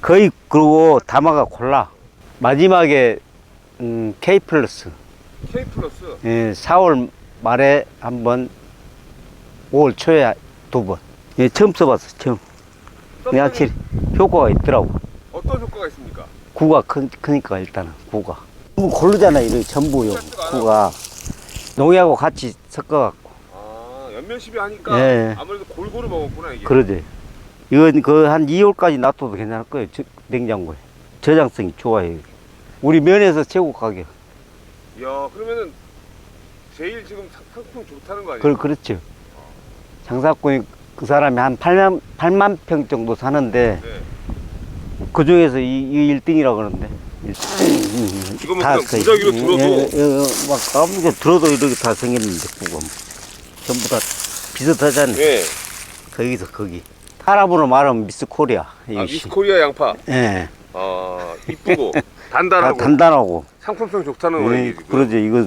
거의 그리고 다마가 골라. 마지막에 음, K 플러스. K 플러스. 예, 4월 말에 한 번, 5월 초에 두 번. 예, 처음 써봤어, 처음. 근데 확실히 효과가 있더라고. 어떤 효과가 있습니까? 구가 크, 크니까 일단은 구가. 너무 고르잖아, 이거 전부요. 구가. 농약하고 같이 섞어갖고. 아, 연면시비 하니까 예. 아무래도 골고루 먹었구나 이게. 그러지. 이건 그 한 2월까지 놔둬도 괜찮을 거예요. 저- 냉장고에. 저장성이 좋아요. 우리 면에서 최고 가격. 야, 그러면은 제일 지금 상- 상품 좋다는 거 아니에요? 그, 그렇죠. 장사꾼이 그 사람이 한 8만, 8만 평 정도 사는데 네. 그 중에서 이, 이 1등이라고 그러는데. 뭐 그냥 무작위로 들어도- 막 아무게 들어도 이렇게 다 생겼는데, 그거. 전부 다 비슷하잖아요. 네. 거기서 거기. 타랍으로 말하면 미스 코리아. 아, 이것이. 미스 코리아 양파. 예. 아, 이쁘고 다 단단하고 단단하고. 상품성 좋다는. 예, 지금. 그러죠. 이건